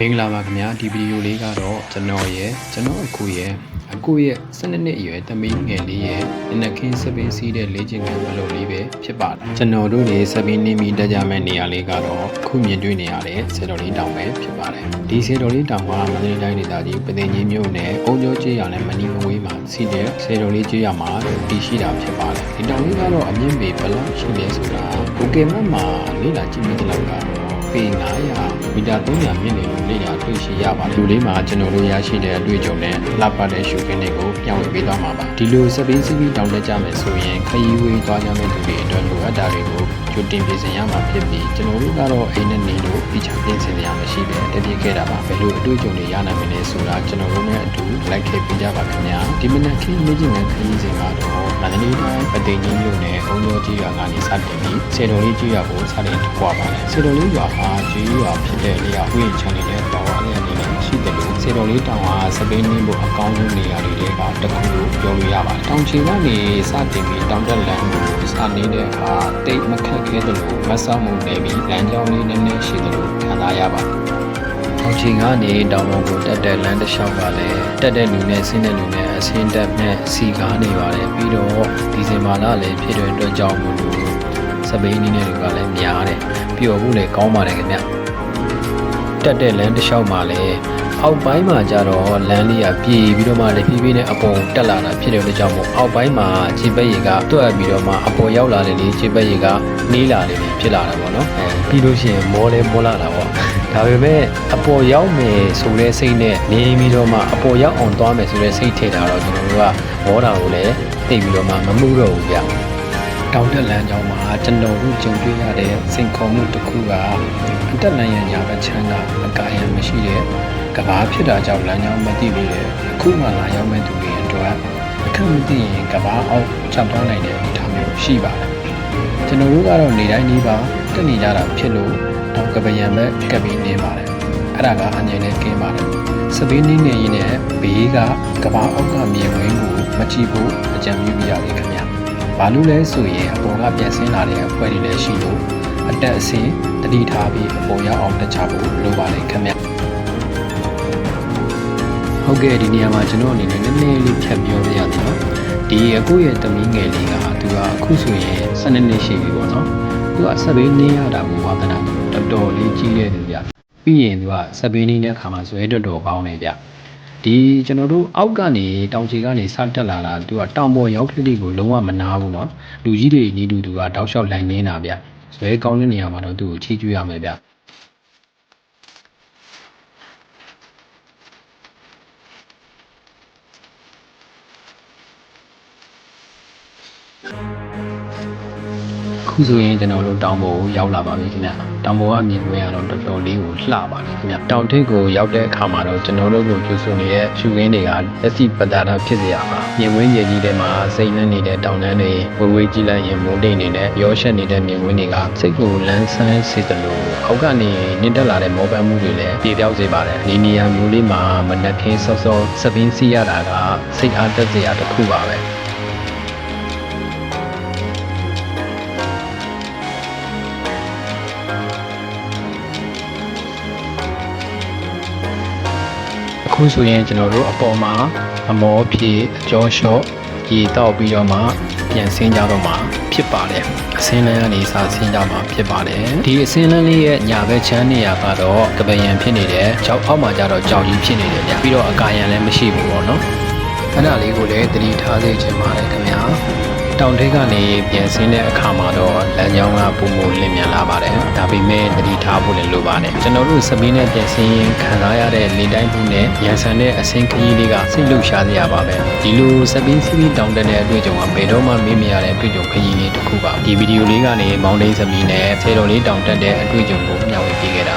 မင်္ဂလာပါခင်ဗျာဒီဗီဒီယိုလေးကတော့ကျွန်တော်ရဲ့ကျွန်တော်အကူရဲ့အကူရဲ့12နှစ်အရွယ်သမီးငယ်လေးရဲ့နနခင်းစပင်းစီးတဲ့လေ့ကျင့်ခန်းမလုပ်လေးပဲဖြစ်ပါတယ်ကျွန်တော်တို့နေစပင်းနေမိတက်ကြမဲ့နေရာလေးကတော့အခုမြင်တွေ့နေရတဲ့ဆေတော်လေးတောင်ပဲဖြစ်ပါတယ်ဒီဆေတော်လေးတောင်ကမန္တလေးတိုင်းဒေသကြီးပသိမ်ကြီးမြို့နယ်အုံကျိုးကျေးရွာနဲ့မနီမဝေးမှာစီးတဲ့ဆေတော်လေးကျေးရွာမှာတည်ရှိတာဖြစ်ပါတယ်ဒီတောင်လေးကတော့အမြင့်ပေဘယ်လောက်ရှိလဲဆိုတာ Google Map မှာလေ့လာကြည့်မိတဲ့လောက်ကတော့ ပေ900မီတာ300မြင့်နေလို့လေ့လာတွေ့ရှိရပါတယ်ဒီလေးမှာကျွန်တော်တို့ရရှိတဲ့အတွေ့အကြုံနဲ့လှပတဲ့ရှုခင်းတွေကိုပြောင်းဝေပေးသွားမှာပါဒီလိုစပင်းစီးပြီးတောင်းတက်ကြမယ်ဆိုရင်ခရီးဝေးသွားကြမယ့်သူတွေအတွက်လိုအပ်တာတွေကိုကြိုတင်ပြင်ဆင်ရမှာဖြစ်ပြီးကျွန်တော်တို့ကတော့အိမ်နဲ့နေလို့ပြချပြင်ဆင်ရမှာရှိတယ်တပြည့်ခဲ့တာပါဘယ်လိုအတွေ့အကြုံတွေရနိုင်မလဲဆိုတာကျွန်တော်တို့နဲ့အတူလိုက်ခဲ့ပြကြပါခင်ဗျာဒီမနက်ခင်းလေ့ကျင့်ခန်းခရီးစဉ်ကတော့မန္တလေးတိုင်းပသိမ်ကြီးမြို့နယ်အုံညောကြီးရွာကနေစတင်ပြီးစေတော်လေးကြီးရွာကိုစတင်ထွာပါတယ်စေတော်လေးရွာဟာကြီးရွာဖြစ်တဲ့နေရာဝိချန်နေတဲ့တောင်ဝါလေးအနေနဲ့ရှိတယ်လို့စေတော်လေးတောင်ဟာစပိန်နင်းဖို့အကောင်းဆုံးနေရာတွေထဲကတစ်ခုလို့ပြောလို့ရပါတယ်တောင်ချီကနေစတင်ပြီးတောင်တက်လမ်းကိုစနေတဲ့အခါတိတ်မခက်ခဲသလိုမဆောက်မှုနေပြီးလမ်းကြောင်းလေးနည်းနည်းရှိသလိုခံစားရပါတယ်အောင်ချိန်ကနေတောင်ပေါ်ကိုတက်တဲ့လမ်းတစ်လျှောက်ကလည်းတက်တဲ့လူနဲ့ဆင်းတဲ့လူနဲ့အဆင်းတက်နဲ့စီကားနေပါတယ်ပြီးတော့ဒီဇင်ဘာလလည်းဖြစ်တဲ့အတွက်ကြောင့်မို့လို့စပိန်နီးတဲ့လူကလည်းများတယ် ပျော်ဖို့လည်းကောင်းပါတယ်ခင်ဗျတက်တဲ့လမ်းတစ်လျှောက်မှာလည်းအောက်ပိုင်းမှာကျတော့လမ်းလေးကပြေပြီးတော့မှလည်းဖြည်းဖြည်းနဲ့အပေါ်တက်လာတာဖြစ်တဲ့အတွက်ကြောင့်မို့အောက်ပိုင်းမှာခြေပက်ရည်ကတွက်ပြီးတော့မှအပေါ်ရောက်လာတယ်လေခြေပက်ရည်ကနေးလာတယ်ဖြစ်လာတာပေါ့နော်အဲပြီးလို့ရှိရင်မောလဲမောလာတာပေါ့ဒါပေမဲ့အပေါ်ရောက်မယ်ဆိုတဲ့စိတ်နဲ့နေပြီးတော့မှအပေါ်ရောက်အောင်သွားမယ်ဆိုတဲ့စိတ်ထည့်တာတော့ကျွန်တော်တို့ကမောတာကိုလည်းသိပြီးတော့မှမမှုတော့ဘူးဗျ တောင်တက်လမ်းကြောင်းမှာကျွန်တော်တို့ကြုံတွေ့ရတဲ့စိန်ခေါ်မှုတစ်ခုကအတက်လမ်းရညာဘက်ချမ်းကအကာအရံမရှိတဲ့ကဘာဖြစ်တာကြောင့်လမ်းကြောင်းမသိသေးတဲ့အခုမှလာရောက်မဲ့သူတွေအတွက်အခက်မသိရင်ကဘာအောက်ချက်သွားနိုင်တဲ့အနေအထားမျိုးရှိပါတယ်ကျွန်တော်တို့ကတော့နေတိုင်းနေပါတက်နေကြတာဖြစ်လို့တောင်ကပယံပဲကပ်ပြီးနေပါတယ်အဲ့ဒါကအငြိမ်နဲ့ကင်းပါတယ်စပင်းနေနေရင်လည်းဘေးကကဘာအောက်ကမြေဝင်းကိုမကြည့်ဖို့အကြံပြုပြရသေးခင်ဗျာ ဘာလို့လဲဆိုရင်အပေါ်ကပြန်ဆင်းလာတဲ့အဖွဲ့တွေလည်းရှိလို့အတက်အဆင်းတတိထားပြီးအပေါ်ရောက်အောင်တက်ချဖို့လိုပါတယ်ခင်ဗျာဟုတ်ကဲ့ဒီနေရာမှာကျွန်တော်အနေနဲ့နည်းနည်းလေးဖြတ်ပြောပြရသေးတယ်ဒီအခုရဲ့သမီးငယ်လေးကသူကအခုဆိုရင်12နှစ်ရှိပြီပေါ့နော်သူကစပင်းနေရတာကိုဝါသနာတော်တော်လေးကြီးခဲ့တယ်ဗျပြီးရင်သူကစပင်းနေတဲ့အခါမှာဇွဲတော်တော်ကောင်းတယ်ဗျ ဒီကျွန်တော်တို့အောက်ကနေတောင်ချီကနေစတက်လာတာသူကတောင်ပေါ်ရောက်ကလေးကိုလုံးဝမနာဘူးเนาะလူကြီးတွေနီးတူသူကတောက်လျှောက်လိုင်းနေတာဗျဇွဲကောင်းတဲ့နေရာမှာတော့သူ့ကိုချီးကျူးရမယ်ဗျ အ ခုဆိုရင်ကျွန်တော်တို့တောင်ပေါ်ကိုရောက်လာပါပြီခင်ဗျတောင်ပေါ်ကအမြင်တွေ့ရတော့တော်တော်လေးကိုလှပါတယ်ခင်ဗျတောင်ထိပ်ကိုရောက်တဲ့အခါမှာတော့ကျွန်တော်တို့ကိုကျူဆူနေတဲ့ရှုခင်းတွေကလက်စီပတာတာဖြစ်စေရပါမြင်ဝင်းကြီးကြီးထဲမှာစိတ်နှင်းနေတဲ့တောင်တန်းတွေဝေဝေးကြည့်လိုက်ရင်မုန်တိတ်နေတဲ့ရောရှက်နေတဲ့မြင်ဝင်းတွေကစိတ်ကိုလန်းဆန်းစေသလိုအောက်ကနေနင်းတက်လာတဲ့မောပန်းမှုတွေလည်းပြေပြောက်စေပါတယ်ဒီနေရာမျိုးလေးမှာမနက်ခင်းစောစောစပင်းစီးရတာကစိတ်အားတက်စရာတစ်ခုပါပဲ အခုဆိုရင်ကျွန်တော်တို့အပေါ်မှာအမောဖြေအကျော်လျှော့ရေတောက်ပြီးတော့မှပြန်ဆင်းကြတော့မှာဖြစ်ပါတယ်အစင်းလန်းကနေစဆင်းကြမှာဖြစ်ပါတယ်ဒီအစင်းလန်းလေးရဲ့ညာဘက်ချမ်းနေရာကတော့ကပယံဖြစ်နေတယ်ကြောက်အောက်မှာကျတော့ကြောက်ကြီးဖြစ်နေတယ်ဗျပြီးတော့အကာယံလည်းမရှိဘူးပေါ့နော်အဲ့ဒါလေးကိုလည်းသတိထားစေချင်ပါတယ်ခင်ဗျာ တောင်ထိပ်ကနေပြန်ဆင်းတဲ့အခါမှာတော့လမ်းကြောင်းကပုံမလင်းမြန်လာပါတယ်။ဒါပေမဲ့သတိထားဖို့လည်းလိုပါတယ်။ကျွန်တော်တို့စပင်းနဲ့ပြန်ဆင်းရင်ခံစားရတဲ့လေတိုင်းမှုနဲ့ရန်ဆန်တဲ့အဆင်းခရီးလေးကစိတ်လှုပ်ရှားစရာပါပဲ။ဒီလိုစပင်းစီးပြီးတောင်တက်တဲ့အတွေ့အကြုံကဘယ်တော့မှမေ့မရတဲ့အတွေ့အကြုံခရီးလေးတစ်ခုပါ။ဒီဗီဒီယိုလေးကနေမောင်တိန်စပင်းနဲ့ဆယ်တော်လေးတောင်တက်တဲ့အတွေ့အကြုံကိုမျှဝေပေးခဲ့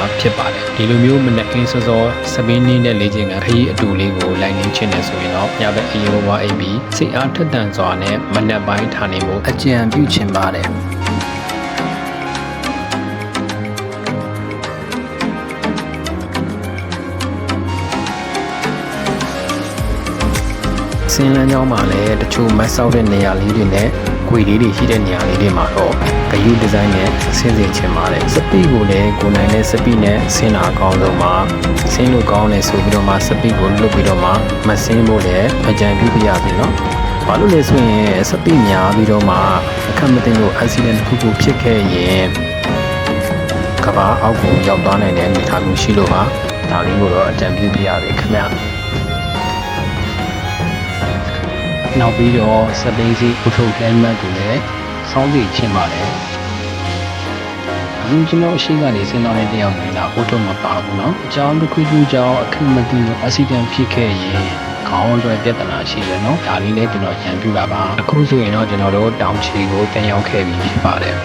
တာဖြစ်ပါတယ်။ဒီလိုမျိုးမနက်ခင်းစောစောစပင်းနည်းနဲ့လေ့ကျင့်ခန်းခရီးအတူလေးကိုလိုက်နေချင်းနေဆိုရင်တော့ညဘက်အေးဝါအိပ်ပြီးစိတ်အားထက်သန်စွာနဲ့မနက်ပိုင်းထားနေဖို့အကြံပြုချင်ပါတယ်။စင်းလန်းကြောင်းမှာလည်းတချို့မတ်ဆောက်တဲ့နေရာလေးတွေနဲ့ ခွေလေးတွေရှိတဲ့နေရာလေးတွေမှာတော့ဂယူဒီဇိုင်းနဲ့ဆင်းစေချင်ပါတယ်စပီကိုလည်းကိုယ်နိုင်တဲ့စပီနဲ့ဆင်းတာအကောင်းဆုံးပါဆင်းလို့ကောင်းတယ်ဆိုပြီးတော့မှစပီကိုလွတ်ပြီးတော့မှမဆင်းဖို့လည်းအကြံပြုပြရပြီနော်ဘာလို့လဲဆိုရင်စပီများပြီးတော့မှအခက်မသိလို့ accident တစ်ခုခုဖြစ်ခဲ့ရင်ကဘာအောက်ကိုရောက်သွားနိုင်တဲ့အနေအထားမျိုးရှိလို့ပါဒါလေးကိုတော့အကြံပြုပြရပြီခင်ဗျာ နောက်ပြီးတော့စပိန်စီအုတ်ထုတ်ကဲမတ်ကိုလည်းစောင်းစီချင်းပါတယ်အခုကျွန်တော်အရှိကနေစဉ်းစားတဲ့တယောက်နေတာအုတ်ထုတ်မပါဘူးเนาะအကြောင်းတစ်ခုခုကြောင့်အခက်မသိလို့ accident ဖြစ်ခဲ့ရင်ခေါင်းအတွက်ပြဿနာရှိတယ်เนาะဒါလေးလည်းကျွန်တော်ကြံပြပါပါ အခုဆိုရင်တော့ကျွန်တော်တို့တောင်ချီကိုတင်ရောက်ခဲ့ပြီးဖြစ်ပါတယ်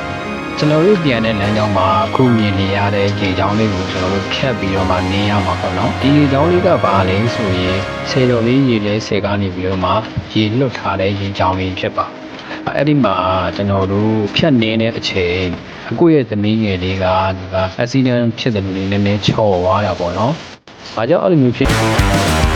ကျွန်တော်တို့ပြန်တဲ့လမ်းကြောင်းမှာအခုမြင်နေရတဲ့ရေချောင်းလေးကိုကျွန်တော်တို့ဖြတ်ပြီးတော့မှနေရမှာပေါ့နော်ဒီရေချောင်းလေးကဘာလဲဆိုရင်ဆယ်တော်လေးရေလဲဆယ်ကနေပြီးတော့မှရေလွတ်ထားတဲ့ရေချောင်းလေးဖြစ်ပါအဲ့ဒီမှာကျွန်တော်တို့ဖြတ်နေတဲ့အချိန်အခုရဲ့သမီးငယ်လေးကဒီက accident ဖြစ်တယ်လို့နည်းနည်းချော်သွားတာပေါ့နော်။ဘာကြောင့်အဲ့လိုမျိုးဖြစ်